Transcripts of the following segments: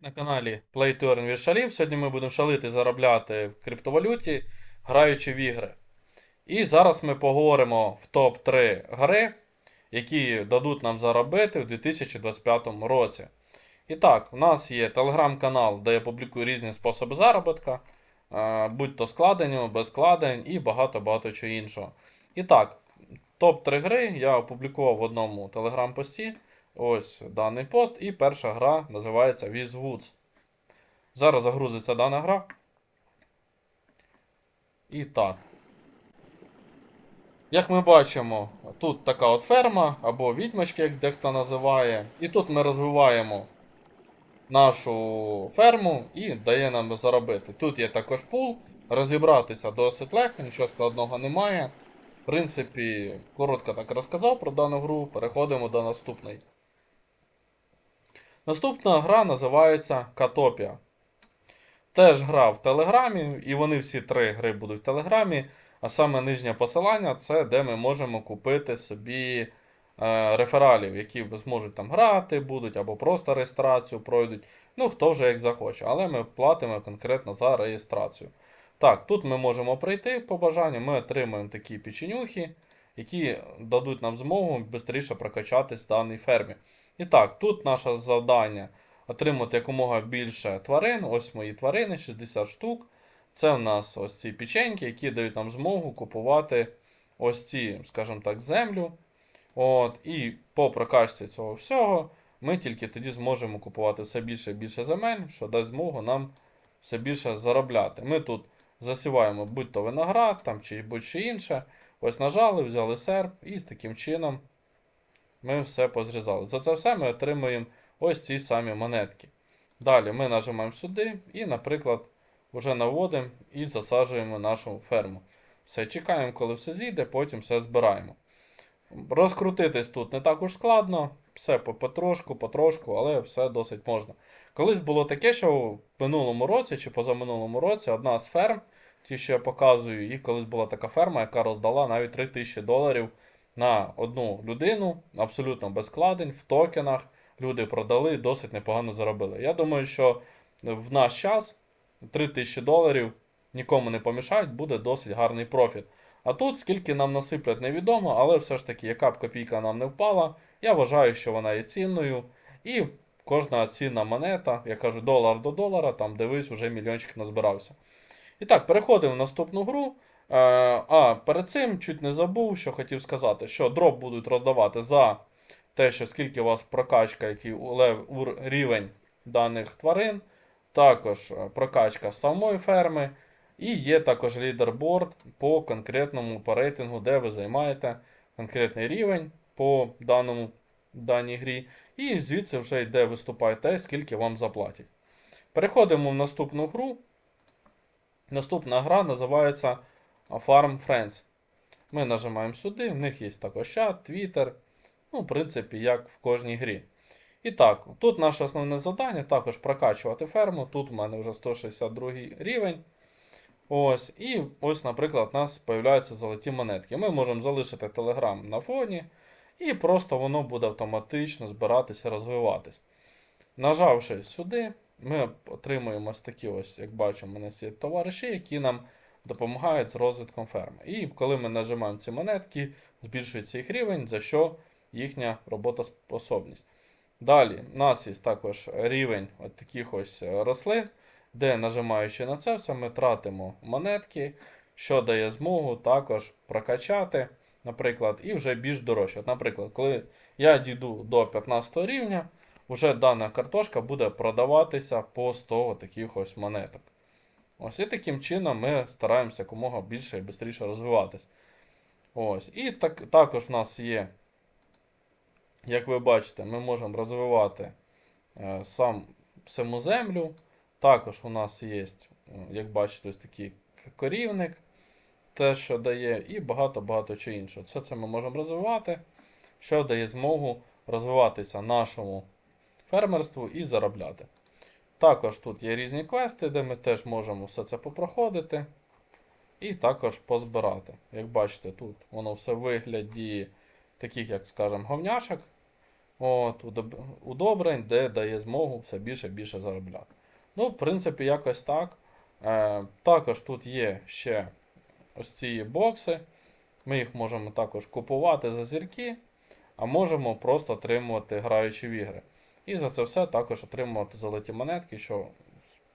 на каналі Play to Earn від Шалів. Сьогодні ми будемо шалити заробляти в криптовалюті, граючи в ігри. І зараз ми поговоримо в топ-3 гри, які дадуть нам заробити в 2025 році. І так, у нас є телеграм-канал, де я публікую різні способи заробітка, е, будь то складення, без складень і багато-багато чого іншого. І так, топ-3 гри я опублікував в одному телеграм-пості. Ось даний пост. І перша гра називається With Woods. Зараз загрузиться дана гра. І так. Як ми бачимо, тут така от ферма або відьмачки, як дехто називає. І тут ми розвиваємо нашу ферму і дає нам заробити. Тут є також пул. Розібратися досить легко, нічого складного немає. В принципі, коротко так розказав про дану гру. Переходимо до наступної. Наступна гра називається Катопія. Теж гра в Телеграмі, і вони всі три гри будуть в Телеграмі. А саме нижнє посилання це де ми можемо купити собі е, рефералів, які зможуть там грати, будуть або просто реєстрацію пройдуть. Ну, хто вже як захоче, але ми платимо конкретно за реєстрацію. Так, тут ми можемо прийти по бажанню, ми отримаємо такі печенюхи, які дадуть нам змогу швидше прокачатись в даній фермі. І так, тут наше завдання отримати якомога більше тварин. Ось мої тварини, 60 штук. Це в нас ось ці печеньки, які дають нам змогу купувати ось ці, скажімо так, землю. От, І по прокачці цього всього ми тільки тоді зможемо купувати все більше і більше земель, що дасть змогу нам все більше заробляти. Ми тут засіваємо будь-то виноград там, чи будь-що інше. Ось нажали, взяли серп і з таким чином ми все позрізали. За це все ми отримуємо ось ці самі монетки. Далі ми нажимаємо сюди і, наприклад, вже наводимо і засаджуємо нашу ферму. Все, чекаємо, коли все зійде, потім все збираємо. Розкрутитись тут не так уж складно, все потрошку, потрошку, але все досить можна. Колись було таке, що в минулому році чи позаминулому році одна з ферм, ті, що я показую, і колись була така ферма, яка роздала навіть 3000 доларів на одну людину, абсолютно без складень, в токенах. Люди продали, досить непогано заробили. Я думаю, що в наш час 3000 доларів нікому не помішають, буде досить гарний профіт. А тут, скільки нам насиплять, невідомо, але все ж таки, яка б копійка нам не впала, я вважаю, що вона є цінною. І кожна цінна монета, я кажу, долар до долара, там дивись, вже мільйончик назбирався. І так, переходимо в наступну гру. Е, А перед цим чуть не забув, що хотів сказати, що дроп будуть роздавати за те, що скільки у вас прокачка, який рівень даних тварин, також е, прокачка самої ферми. І є також лідерборд по конкретному по рейтингу, де ви займаєте конкретний рівень по даному даній грі. І звідси вже йде виступає те, скільки вам заплатять. Переходимо в наступну гру. Наступна гра називається Farm Friends. Ми нажимаємо сюди, в них є також чат, Twitter. Ну, в принципі, як в кожній грі. І так, тут наше основне завдання також прокачувати ферму. Тут в мене вже 162 рівень. Ось, І ось, наприклад, у нас з'являються золоті монетки. Ми можемо залишити Telegram на фоні, і просто воно буде автоматично збиратися, розвиватись. Нажавши сюди, ми отримуємо ось такі ось, як бачимо, у нас є товариші, які нам допомагають з розвитком ферми. І коли ми нажимаємо ці монетки, збільшується їх рівень, за що їхня роботоспособність. Далі, у нас є також рівень от таких ось рослин, де нажимаючи на це все, ми тратимо монетки, що дає змогу також прокачати, наприклад, і вже більш дорожче. Наприклад, коли я дійду до 15 рівня, вже дана картошка буде продаватися по 100 таких ось монеток. Ось і таким чином ми стараємося якомога більше і швидше розвиватись. Ось. І так, також в нас є, як ви бачите, ми можемо розвивати е, сам саму землю. Також у нас є, як бачите, ось такий корівник, те, що дає, і багато-багато чого іншого. Все це ми можемо розвивати, що дає змогу розвиватися нашому фермерству і заробляти. Також тут є різні квести, де ми теж можемо все це попроходити. І також позбирати. Як бачите, тут воно все в вигляді таких, як скажемо, говняшок. От, удобрень, де дає змогу все більше і більше заробляти. Ну, в принципі, якось так. Е, також тут є ще ось ці бокси. Ми їх можемо також купувати за зірки, а можемо просто отримувати граючи в ігри. І за це все також отримувати золоті монетки, що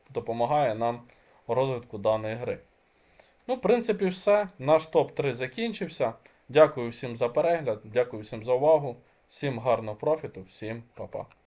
допомагає нам у розвитку даної гри. Ну, в принципі, все. Наш топ-3 закінчився. Дякую всім за перегляд, дякую всім за увагу. Всім гарного профіту, всім па-па.